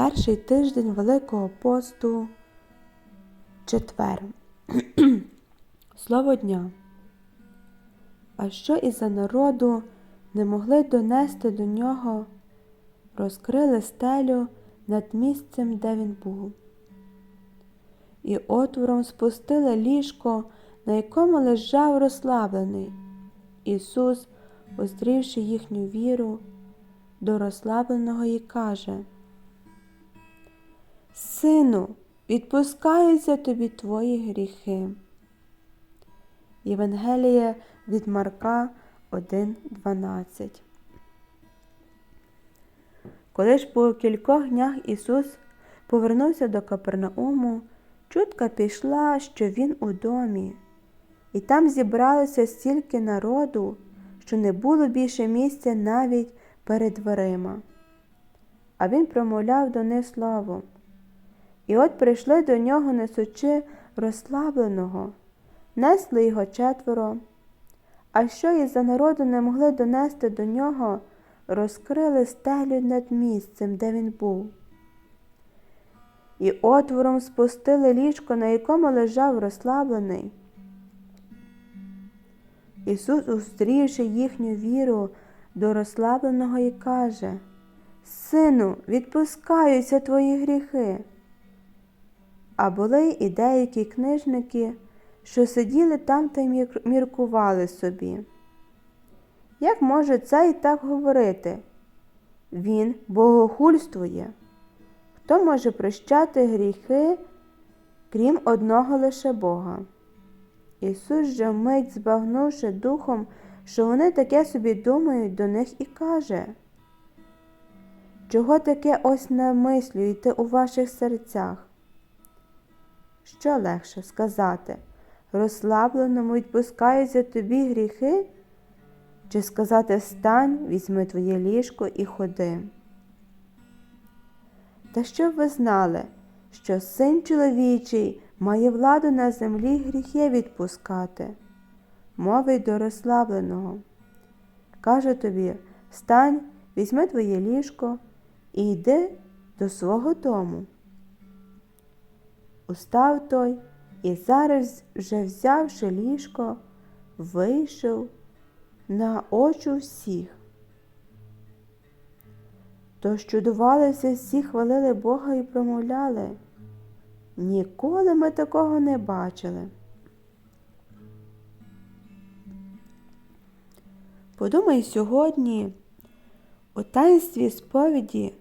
Перший тиждень Великого посту четвер. Слово дня. А що із-за народу не могли донести до нього, розкрили стелю над місцем, де він був, і отвором спустили ліжко, на якому лежав розслаблений. Ісус, озрівши їхню віру, до розслабленого і каже Сину, відпускаються тобі твої гріхи. Євангеліє від Марка 1.12 Коли ж по кількох днях Ісус повернувся до Капернауму, чутка пішла, що Він у домі, і там зібралося стільки народу, що не було більше місця навіть перед дверима. А він промовляв до них слово. І от прийшли до нього, несучи розслабленого, несли його четверо, а що із за народу не могли донести до нього, розкрили стелю над місцем, де він був. І отвором спустили ліжко, на якому лежав розслаблений. Ісус, устрівши їхню віру до розслабленого, і каже Сину, відпускаються твої гріхи. А були і деякі книжники, що сиділи там та міркували собі. Як може цей так говорити? Він богохульствує. Хто може прощати гріхи, крім одного лише Бога? Ісус же вмить, збагнувши духом, що вони таке собі думають до них і каже, чого таке ось намислюєте у ваших серцях? Що легше сказати, розслабленому відпускаються тобі гріхи? Чи сказати встань, візьми твоє ліжко і ходи? Та щоб ви знали, що син чоловічий має владу на землі гріхи відпускати, мовить до розслабленого. Каже тобі встань, візьми твоє ліжко і йди до свого дому. Устав той і зараз, вже взявши ліжко, вийшов на очі всіх. Тож чудувалися, всі хвалили Бога і промовляли. Ніколи ми такого не бачили. Подумай сьогодні, у таїнстві сповіді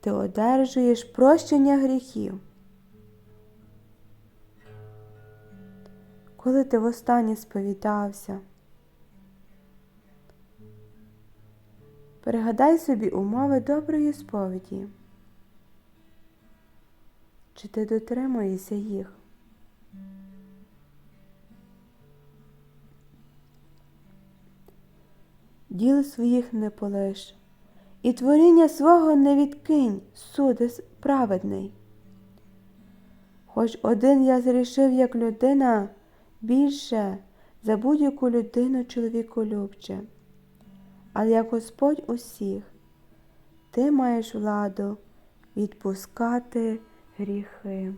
ти одержуєш прощення гріхів. Коли ти востаннє сповідався, пригадай собі умови доброї сповіді. Чи ти дотримуєшся їх? Діл своїх не полиш, і творіння свого не відкинь, суди праведний. Хоч один я зрішив, як людина, більше за будь-яку людину чоловіку любче, але як Господь усіх, ти маєш владу відпускати гріхи.